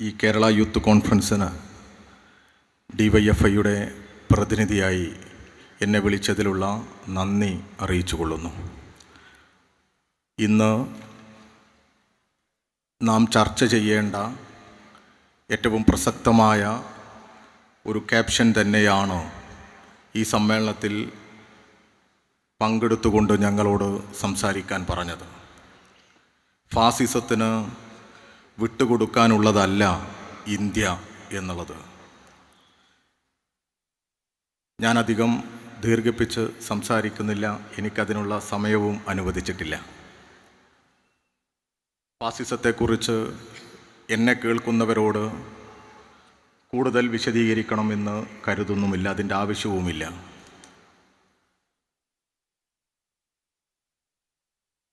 ഈ കേരള യൂത്ത് കോൺഫറൻസിന് D Y F ഐയുടെ പ്രതിനിധിയായി എന്നെ വിളിച്ചതിലുള്ള നന്ദി അറിയിച്ചു കൊള്ളുന്നു ഇന്ന് നാം ചർച്ച ചെയ്യേണ്ട ഏറ്റവും പ്രസക്തമായ ഒരു ക്യാപ്ഷൻ തന്നെയാണ് ഈ സമ്മേളനത്തിൽ പങ്കെടുത്തുകൊണ്ട് ഞങ്ങളോട് സംസാരിക്കാൻ പറഞ്ഞത്. ഫാസിസത്തിന് വിട്ടുകൊടുക്കാനുള്ളതല്ല ഇന്ത്യ എന്നുള്ളത്. ഞാനധികം ദീർഘിപ്പിച്ച് സംസാരിക്കുന്നില്ല. എനിക്കതിനുള്ള സമയവും അനുവദിച്ചിട്ടില്ല. ഫാസിസത്തെക്കുറിച്ച് എന്നെ കേൾക്കുന്നവരോട് കൂടുതൽ വിശദീകരിക്കണമെന്ന് കരുതുന്നുമില്ല. അതിന്റെ ആവശ്യവുമില്ല.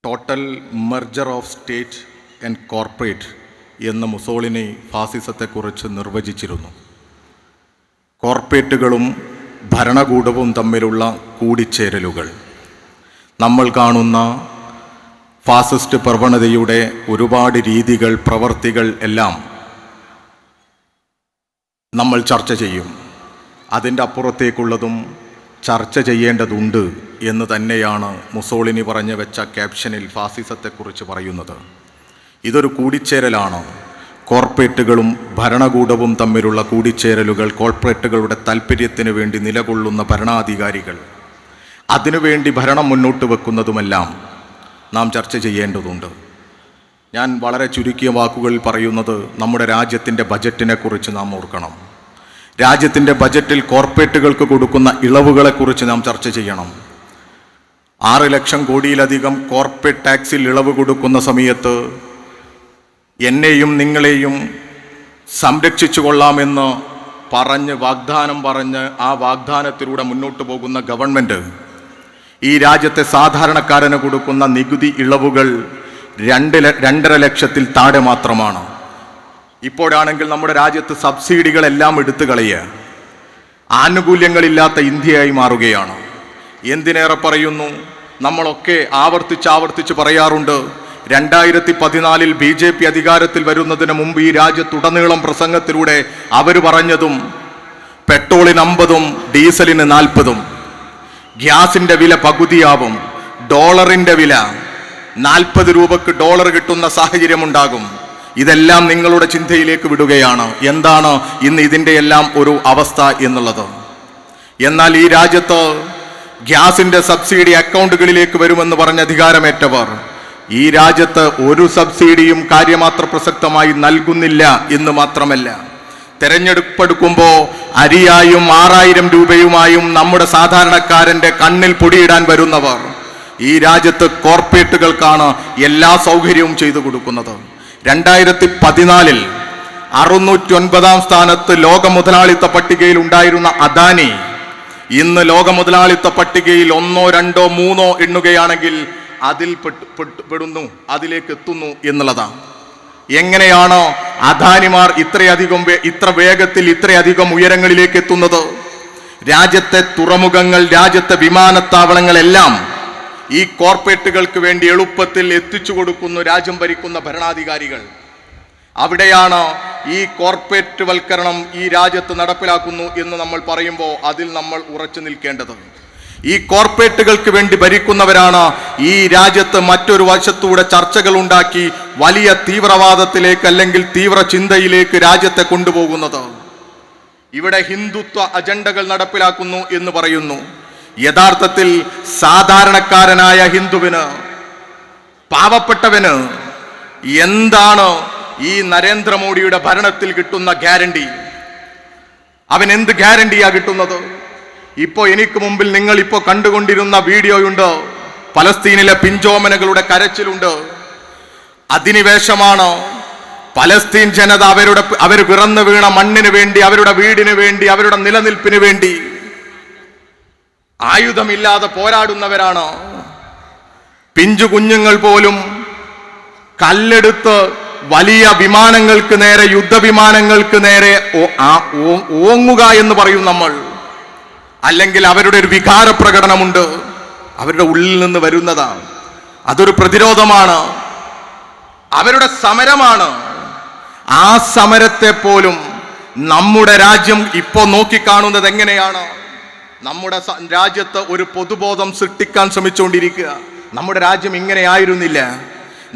Total merger of state and corporate എന്ന് മുസോളിനി ഫാസിസത്തെക്കുറിച്ച് നിർവചിച്ചിരുന്നു. കോർപ്പറേറ്റുകളും ഭരണകൂടവും തമ്മിലുള്ള കൂടിച്ചേരലുകൾ. നമ്മൾ കാണുന്ന ഫാസിസ്റ്റ് പ്രവണതയുടെ ഒരുപാട് രീതികൾ പ്രവർത്തികൾ എല്ലാം നമ്മൾ ചർച്ച ചെയ്യും. അതിന്റെ അപ്പുറത്തേക്കുള്ളതും ചർച്ച ചെയ്യേണ്ടതുണ്ട് എന്ന് തന്നെയാണ് മുസോളിനി പറഞ്ഞു വെച്ച ക്യാപ്ഷനിൽ ഫാസിസത്തെക്കുറിച്ച് പറയുന്നത്. ഇതൊരു കൂടിച്ചേരലാണോ? കോർപ്പറേറ്റുകളും ഭരണകൂടവും തമ്മിലുള്ള കൂടിച്ചേരലുകൾ കോർപ്പറേറ്റുകളുടെ താല്പര്യത്തിന് വേണ്ടി നിലകൊള്ളുന്ന ഭരണാധികാരികൾ. അതിനുവേണ്ടി ഭരണം മുന്നോട്ട് വെക്കുന്നതുമെല്ലാം നാം ചർച്ച ചെയ്യേണ്ടതുണ്ട്. ഞാൻ വളരെ ചുരുക്കിയ വാക്കുകളിൽ പറയുന്നത് നമ്മുടെ രാജ്യത്തിന്റെ ബജറ്റിനെക്കുറിച്ച് നാം ഓർക്കണം. രാജ്യത്തിന്റെ ബജറ്റിൽ കോർപ്പറേറ്റുകൾക്ക് കൊടുക്കുന്ന ഇളവുകളെക്കുറിച്ച് നാം ചർച്ച ചെയ്യണം. ആറ് ലക്ഷം കോടിയിലധികം കോർപ്പറേറ്റ് ടാക്സിൽ ഇളവ് കൊടുക്കുന്ന സമയത്ത് എന്നെയും നിങ്ങളെയും സംരക്ഷിച്ചു കൊള്ളാമെന്ന് പറഞ്ഞ് വാഗ്ദാനം പറഞ്ഞ് ആ വാഗ്ദാനത്തിലൂടെ മുന്നോട്ട് പോകുന്ന ഗവൺമെന്റ് ഈ രാജ്യത്തെ സാധാരണക്കാരന് കൊടുക്കുന്ന നികുതി ഇളവുകൾ രണ്ട് രണ്ടര ലക്ഷത്തിൽ താഴെ മാത്രമാണ്. ഇപ്പോഴാണെങ്കിൽ നമ്മുടെ രാജ്യത്ത് സബ്സിഡികളെല്ലാം എടുത്തു കളയുക. ആനുകൂല്യങ്ങളില്ലാത്ത ഇന്ത്യയായി മാറുകയാണ്. എന്തിനേറെ പറയുന്നു? നമ്മളൊക്കെ ആവർത്തിച്ച് ആവർത്തിച്ച് പറയാറുണ്ട് രണ്ടായിരത്തി പതിനാലിൽ ബി ജെ പി അധികാരത്തിൽ വരുന്നതിന് മുമ്പ് ഈ രാജ്യത്തുടനീളം പ്രസംഗത്തിലൂടെ അവർ പറഞ്ഞതും പെട്രോളിന് അമ്പതും ഡീസലിന് നാൽപ്പതും. ഗ്യാസിന്റെ വില പകുതിയാവും ഡോളറിന്റെ വില നാൽപ്പത് രൂപക്ക് ഡോളർ കിട്ടുന്ന സാഹചര്യമുണ്ടാകും. ഇതെല്ലാം നിങ്ങളുടെ ചിന്തയിലേക്ക് വിടുകയാണ്. എന്താണ് ഇന്ന് ഇതിന്റെ എല്ലാം ഒരു അവസ്ഥ എന്നുള്ളത്? എന്നാൽ ഈ രാജ്യത്ത് ഗ്യാസിന്റെ സബ്സിഡി അക്കൗണ്ടുകളിലേക്ക് വരുമെന്ന് പറഞ്ഞ അധികാരമേറ്റവർ ഈ രാജ്യത്ത് ഒരു സബ്സിഡിയും കാര്യമാത്ര പ്രസക്തമായി നൽകുന്നില്ല എന്ന് മാത്രമല്ല. തെരഞ്ഞെടുപ്പെടുക്കുമ്പോൾ അരിയായും ആറായിരം രൂപയുമായും നമ്മുടെ സാധാരണക്കാരന്റെ കണ്ണിൽ പൊടിയിടാൻ വരുന്നവർ ഈ രാജ്യത്ത് കോർപ്പറേറ്റുകൾക്കാണ് എല്ലാ സൗകര്യവും ചെയ്തു കൊടുക്കുന്നത്. രണ്ടായിരത്തി പതിനാലിൽ അറുന്നൂറ്റി ഒൻപതാം സ്ഥാനത്ത് ലോക മുതലാളിത്ത പട്ടികയിൽ ഉണ്ടായിരുന്ന അദാനി ഇന്ന് ലോക മുതലാളിത്ത പട്ടികയിൽ ഒന്നോ രണ്ടോ മൂന്നോ എണ്ണുകയാണെങ്കിൽ അതിൽ പെടുന്നു അതിലേക്ക് എത്തുന്നു എന്നുള്ളതാണ്. എങ്ങനെയാണോ അദാനിമാർ ഇത്രയധികം ഇത്ര വേഗത്തിൽ ഇത്രയധികം ഉയരങ്ങളിലേക്ക് എത്തുന്നത്. രാജ്യത്തെ തുറമുഖങ്ങൾ രാജ്യത്തെ വിമാനത്താവളങ്ങളെല്ലാം ഈ കോർപ്പറേറ്റുകൾക്ക് വേണ്ടി എളുപ്പത്തിൽ എത്തിച്ചു കൊടുക്കുന്നു രാജ്യം ഭരിക്കുന്ന ഭരണാധികാരികൾ. അവിടെയാണ് ഈ കോർപ്പറേറ്റ് വൽക്കരണം ഈ രാജ്യത്ത് നടപ്പിലാക്കുന്നു എന്ന് നമ്മൾ പറയുമ്പോൾ അതിൽ നമ്മൾ ഉറച്ചു നിൽക്കേണ്ടത് ഈ കോർപ്പറേറ്റുകൾക്ക് വേണ്ടി ഭരിക്കുന്നവരാണ് ഈ രാജ്യത്ത് മറ്റൊരു വശത്തൂടെ ചർച്ചകൾ ഉണ്ടാക്കി വലിയ തീവ്രവാദത്തിലേക്ക് അല്ലെങ്കിൽ തീവ്ര ചിന്തയിലേക്ക് രാജ്യത്തെ കൊണ്ടുപോകുന്നത്. ഇവിടെ ഹിന്ദുത്വ അജണ്ടകൾ നടപ്പിലാക്കുന്നു എന്ന് പറയുന്നു. യഥാർത്ഥത്തിൽ സാധാരണക്കാരനായ ഹിന്ദുവിന് പാവപ്പെട്ടവന് എന്താണ് ഈ നരേന്ദ്രമോദിയുടെ ഭരണത്തിൽ കിട്ടുന്ന ഗ്യാരണ്ടി? അവൻ എന്ത് ഗ്യാരണ്ടിയാ കിട്ടുന്നത്? ഇപ്പോ എനിക്ക് മുമ്പിൽ നിങ്ങൾ ഇപ്പോൾ കണ്ടുകൊണ്ടിരുന്ന വീഡിയോയുണ്ട്. പലസ്തീനിലെ പിഞ്ചോമനകളുടെ കരച്ചിലുണ്ട്. അധിനിവേശമാണ് പലസ്തീൻ ജനത അവരുടെ അവർ പിറന്നു വീണ മണ്ണിന് വേണ്ടി അവരുടെ വീടിന് വേണ്ടി അവരുടെ നിലനിൽപ്പിന് വേണ്ടി ആയുധമില്ലാതെ പോരാടുന്നവരാണ്? പിഞ്ചു കുഞ്ഞുങ്ങൾ പോലും കല്ലെടുത്ത് വലിയ വിമാനങ്ങൾക്ക് നേരെ യുദ്ധവിമാനങ്ങൾക്ക് നേരെ ഓങ്ങുക എന്ന് പറയും നമ്മൾ. അല്ലെങ്കിൽ അവരുടെ ഒരു വികാര പ്രകടനമുണ്ട് അവരുടെ ഉള്ളിൽ നിന്ന് വരുന്നതാണ്. അതൊരു പ്രതിരോധമാണ്. അവരുടെ സമരമാണ്. ആ സമരത്തെ പോലും നമ്മുടെ രാജ്യം ഇപ്പോ നോക്കിക്കാണുന്നത് എങ്ങനെയാണ്? നമ്മുടെ രാജ്യത്ത് ഒരു പൊതുബോധം സൃഷ്ടിക്കാൻ ശ്രമിച്ചുകൊണ്ടിരിക്കുക. നമ്മുടെ രാജ്യം ഇങ്ങനെ ആയിരുന്നില്ല.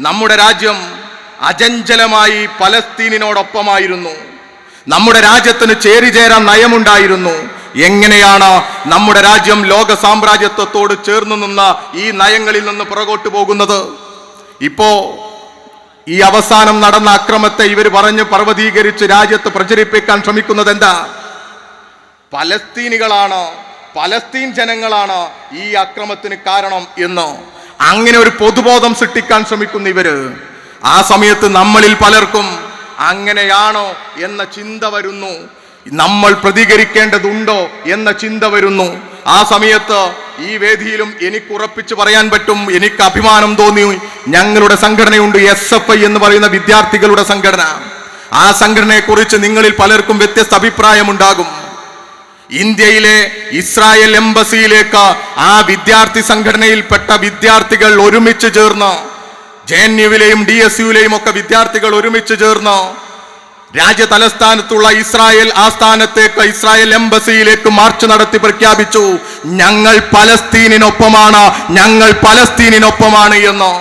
നമ്മുടെ രാജ്യം അചഞ്ചലമായി പലസ്തീനിനോടൊപ്പമായിരുന്നു. നമ്മുടെ രാജ്യത്തിന് ചേരിചേരാൻ നയമുണ്ടായിരുന്നു. എങ്ങനെയാണ് നമ്മുടെ രാജ്യം ലോക സാമ്രാജ്യത്വത്തോട് ചേർന്ന് നിന്ന ഈ നയങ്ങളിൽ നിന്ന് പുറകോട്ട് പോകുന്നത്? ഇപ്പോ ഈ അവസാനം നടന്ന അക്രമത്തെ ഇവർ പറഞ്ഞ് പർവതീകരിച്ച് രാജ്യത്ത് പ്രചരിപ്പിക്കാൻ ശ്രമിക്കുന്നത് എന്താ പലസ്തീനികളാണ് പലസ്തീൻ ജനങ്ങളാണ് ഈ അക്രമത്തിന് കാരണം എന്ന്. അങ്ങനെ ഒരു പൊതുബോധം സൃഷ്ടിക്കാൻ ശ്രമിക്കുന്ന ഇവർ. ആ സമയത്ത് നമ്മളിൽ പലർക്കും അങ്ങനെയാണോ എന്ന ചിന്ത വരുന്നു. നമ്മൾ പ്രതികരിക്കേണ്ടതുണ്ടോ എന്ന ചിന്ത വരുന്നു. ആ സമയത്ത് ഈ വേദിയിലും എനിക്ക് ഉറപ്പിച്ചു പറയാൻ പറ്റും എനിക്ക് അഭിമാനം തോന്നി. ഞങ്ങളുടെ സംഘടനയുണ്ട് എസ് എഫ് ഐ എന്ന് പറയുന്ന വിദ്യാർത്ഥികളുടെ സംഘടന. ആ സംഘടനയെക്കുറിച്ച് നിങ്ങളിൽ പലർക്കും വ്യത്യസ്ത അഭിപ്രായമുണ്ടാകും. ഇന്ത്യയിലെ ഇസ്രായേൽ എംബസിയിലേക്ക് ആ വിദ്യാർത്ഥി സംഘടനയിൽപ്പെട്ട വിദ്യാർത്ഥികൾ ഒരുമിച്ച് ചേർന്ന് ജെ എൻ യുവിലെയും ഡി എസ് യുവിലെയും ഒക്കെ വിദ്യാർത്ഥികൾ ഒരുമിച്ച് ചേർന്ന് രാജ്യ തലസ്ഥാനത്തുള്ള ഇസ്രായേൽ ആസ്ഥാനത്തേക്ക് ഇസ്രായേൽ എംബസിയിലേക്ക് മാർച്ച് നടത്തി പ്രഖ്യാപിച്ചു ഞങ്ങൾ പലസ്തീനിനൊപ്പമാണ് ഞങ്ങൾ പലസ്തീനിനൊപ്പമാണ് എന്ന്.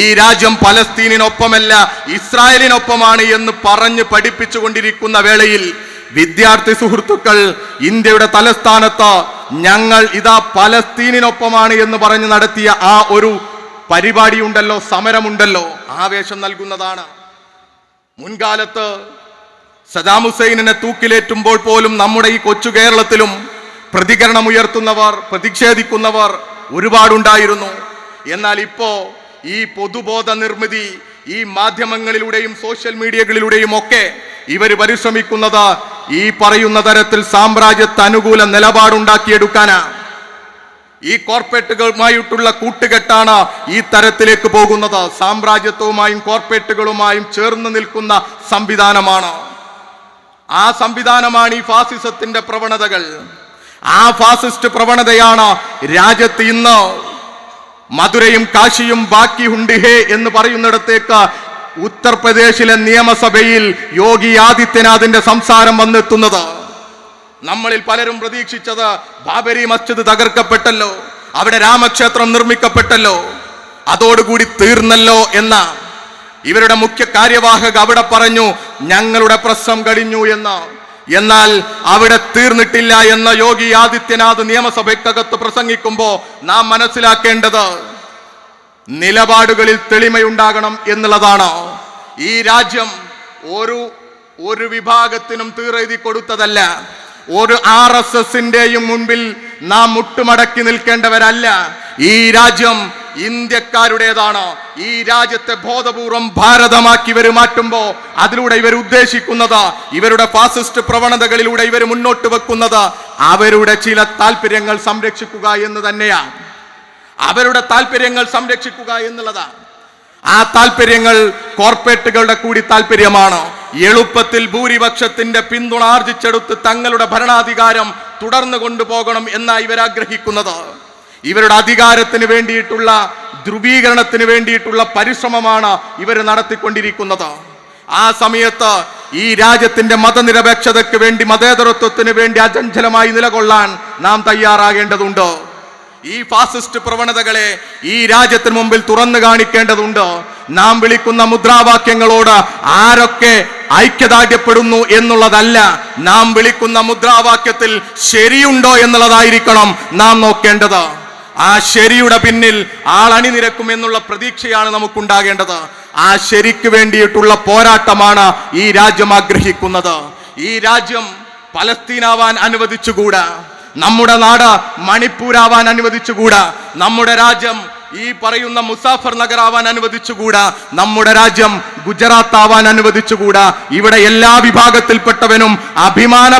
ഈ രാജ്യം പലസ്തീനിനൊപ്പമല്ല ഇസ്രായേലിനൊപ്പമാണ് എന്ന് പറഞ്ഞ് പഠിപ്പിച്ചുകൊണ്ടിരിക്കുന്ന വേളയിൽ വിദ്യാർത്ഥി സുഹൃത്തുക്കൾ ഇന്ത്യയുടെ തലസ്ഥാനത്ത് ഞങ്ങൾ ഇതാ പലസ്തീനിനൊപ്പമാണ് എന്ന് പറഞ്ഞ് നടത്തിയ ആ ഒരു പരിപാടിയുണ്ടല്ലോ സമരമുണ്ടല്ലോ ആവേശം നൽകുന്നതാണ്. മുൻകാലത്ത് സദാം ഹുസൈനിനെ തൂക്കിലേറ്റുമ്പോൾ പോലും നമ്മുടെ ഈ കൊച്ചു കേരളത്തിലും പ്രതികരണം പ്രതികരണമുയർത്തുന്നവർ പ്രതിഷേധിക്കുന്നവർ ഒരുപാടുണ്ടായിരുന്നു. എന്നാൽ ഇപ്പോ ഈ പൊതുബോധ നിർമ്മിതി ഈ മാധ്യമങ്ങളിലൂടെയും സോഷ്യൽ മീഡിയകളിലൂടെയും ഒക്കെ ഇവർ പരിശ്രമിക്കുന്നത് ഈ പറയുന്ന തരത്തിൽ സാമ്രാജ്യത്തെ അനുകൂല നിലപാടുണ്ടാക്കിയെടുക്കാനാ ഈ കോർപ്പറേറ്റുകളുമായിട്ടുള്ള കൂട്ടുകെട്ടാണ് ഈ തരത്തിലേക്ക് പോകുന്നത്. സാമ്രാജ്യത്വവുമായും കോർപ്പറേറ്റുകളുമായും ചേർന്ന് നിൽക്കുന്ന സംവിധാനമാണ്. ആ സംവിധാനമാണ് ഈ ഫാസിസത്തിന്റെ പ്രവണതകൾ. ആ ഫാസിസ്റ്റ് പ്രവണതയാണ് രാജ്യത്ത് ഇന്ന് മധുരയും കാശിയും ബാക്കി ഉണ്ട് ഹേ എന്ന് പറയുന്നിടത്തേക്ക് ഉത്തർപ്രദേശിലെ നിയമസഭയിൽ യോഗി ആദിത്യനാഥിന്റെ സംസാരം വന്നെത്തുന്നത്. നമ്മളിൽ പലരും പ്രതീക്ഷിച്ചത് ബാബരി മസ്ജിദ് തകർക്കപ്പെട്ടല്ലോ അവിടെ രാമക്ഷേത്രം നിർമ്മിക്കപ്പെട്ടല്ലോ അതോടുകൂടി തീർന്നല്ലോ എന്ന ഇവരുടെ മുഖ്യ കാര്യവാഹക അവിടെ പറഞ്ഞു ഞങ്ങളുടെ പ്രശ്നം കഴിഞ്ഞു എന്ന. എന്നാൽ അവിടെ തീർന്നിട്ടില്ല എന്ന യോഗി ആദിത്യനാഥ് നിയമസഭയ്ക്കകത്ത് പ്രസംഗിക്കുമ്പോൾ നാം മനസ്സിലാക്കേണ്ടത് നിലപാടുകളിൽ തെളിമയുണ്ടാകണം എന്നുള്ളതാണ്. ഈ രാജ്യം ഒരു ഒരു വിഭാഗത്തിനും തീറെഴുതി കൊടുത്തതല്ല ഒരു ആർ എസ് എസിന്റെയും മുൻപിൽ നാം മുട്ടുമടക്കി നിൽക്കേണ്ടവരല്ല. ഈ രാജ്യം ഇന്ത്യക്കാരുടേതാണ്. ഈ രാജ്യത്തെ ബോധപൂർവം ഭാരതമാക്കി ഇവർ മാറ്റുമ്പോൾ അതിലൂടെ ഇവർ ഉദ്ദേശിക്കുന്നത് ഇവരുടെ ഫാസിസ്റ്റ് പ്രവണതകളിലൂടെ ഇവർ മുന്നോട്ട് വെക്കുന്നത് അവരുടെ ചില താല്പര്യങ്ങൾ സംരക്ഷിക്കുക എന്ന് തന്നെയാണ്. അവരുടെ താല്പര്യങ്ങൾ സംരക്ഷിക്കുക എന്നുള്ളതാണ്. ആ താല്പര്യങ്ങൾ കോർപ്പറേറ്റുകളുടെ കൂടി താല്പര്യമാണ് എളുപ്പത്തിൽ ഭൂരിപക്ഷത്തിന്റെ പിന്തുണ ആർജിച്ചെടുത്ത് തങ്ങളുടെ ഭരണാധികാരം തുടർന്നു കൊണ്ടുപോകണം എന്നാണ് ഇവർ ആഗ്രഹിക്കുന്നത്. ഇവരുടെ അധികാരത്തിന് വേണ്ടിയിട്ടുള്ള ധ്രുവീകരണത്തിന് വേണ്ടിയിട്ടുള്ള പരിശ്രമമാണ് ഇവർ നടത്തിക്കൊണ്ടിരിക്കുന്നത്. ആ സമയത്ത് ഈ രാജ്യത്തിന്റെ മതനിരപേക്ഷതയ്ക്ക് വേണ്ടി മതേതരത്വത്തിന് വേണ്ടി അചഞ്ചലമായി നിലകൊള്ളാൻ നാം തയ്യാറാകേണ്ടതുണ്ട്. ഈ ഫാസിസ്റ്റ് പ്രവണതകളെ ഈ രാജ്യത്തിന് മുമ്പിൽ തുറന്നു കാണിക്കേണ്ടതുണ്ട്. നാം വിളിക്കുന്ന മുദ്രാവാക്യങ്ങളോട് ആരൊക്കെ ഐക്യദാർഢ്യപ്പെടുന്നു എന്നുള്ളതല്ല നാം വിളിക്കുന്ന മുദ്രാവാക്യത്തിൽ ശരിയുണ്ടോ എന്നുള്ളതായിരിക്കണം നാം നോക്കേണ്ടത്. ആ ശരിയുടെ പിന്നിൽ ആളണിനിരക്കും എന്നുള്ള പ്രതീക്ഷയാണ് നമുക്കുണ്ടാകേണ്ടത്. ആ ശരിക്ക് വേണ്ടിയിട്ടുള്ള പോരാട്ടമാണ് ഈ രാജ്യം ആഗ്രഹിക്കുന്നത്. ഈ രാജ്യം പലസ്തീനാവാൻ അനുവദിച്ചുകൂടാ. നമ്മുടെ നാട് മണിപ്പൂരാവാൻ അനുവദിച്ചുകൂടാ? നമ്മുടെ രാജ്യം ഈ പറയുന്ന മുസാഫർ നഗർ ആവാൻ അനുവദിച്ചുകൂടാ? നമ്മുടെ രാജ്യം ഗുജറാത്ത് ആവാൻ അനുവദിച്ചുകൂടാ. ഇവിടെ എല്ലാ വിഭാഗത്തിൽപ്പെട്ടവനും അഭിമാന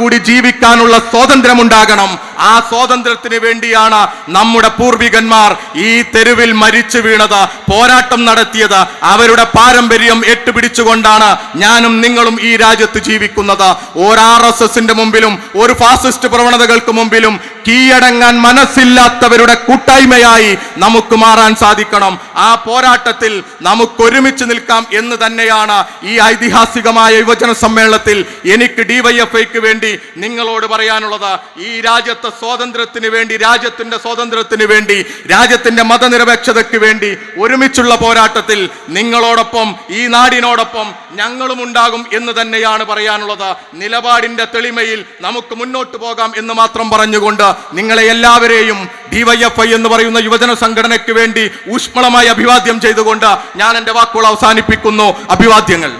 കൂടി ജീവിക്കാനുള്ള സ്വാതന്ത്ര്യം ഉണ്ടാകണം ആ സ്വാതന്ത്ര്യത്തിന് വേണ്ടിയാണ് നമ്മുടെ പൂർവികന്മാർ ഈ തെരുവിൽ മരിച്ചു വീണത് പോരാട്ടം നടത്തിയത്. അവരുടെ പാരമ്പര്യം എട്ടുപിടിച്ചുകൊണ്ടാണ് ഞാനും നിങ്ങളും ഈ രാജ്യത്ത് ജീവിക്കുന്നത്. ഒരു ആർ എസ് എസിന്റെ മുമ്പിലും ഒരു ഫാസിസ്റ്റ് പ്രവണതകൾക്ക് മുമ്പിലും കീഴടങ്ങാൻ മനസ്സില്ലാത്തവരുടെ കൂട്ടായ്മയായി നമുക്ക് മാറാൻ സാധിക്കണം. ആ പോരാട്ടത്തിൽ നമുക്ക് ഒരുമിച്ച് നിൽക്കാൻ പ്രവർത്തിക്കാം എന്ന് തന്നെയാണ് ഈ ഐതിഹാസികമായ യുവജന സമ്മേളനത്തിൽ എനിക്ക് ഡിവൈഎഫ്ഐക്ക് വേണ്ടി നിങ്ങളോട് പറയാനുള്ളത്. ഈ രാജ്യത്തെ സ്വാതന്ത്ര്യത്തിന് വേണ്ടി രാജ്യത്തിന്റെ സ്വാതന്ത്ര്യത്തിന് വേണ്ടി രാജ്യത്തിന്റെ മതനിരപേക്ഷതയ്ക്ക് വേണ്ടി ഒരുമിച്ചുള്ള പോരാട്ടത്തിൽ നിങ്ങളോടൊപ്പം ഈ നാടിനോടൊപ്പം ഞങ്ങളും ഉണ്ടാകും എന്ന് തന്നെയാണ് പറയാനുള്ളത്. നിലപാടിന്റെ തെളിമയിൽ നമുക്ക് മുന്നോട്ട് പോകാം എന്ന് മാത്രം പറഞ്ഞുകൊണ്ട് നിങ്ങളെ എല്ലാവരെയും ഡിവൈഎഫ്ഐ എന്ന് പറയുന്ന യുവജന സംഘടനയ്ക്ക് വേണ്ടി ഊഷ്മളമായി അഭിവാദ്യം ചെയ്തുകൊണ്ട് ഞാൻ എന്റെ വാക്കുകൾ അവസാനിപ്പിക്കുന്നു അഭിവാദ്യങ്ങൾ.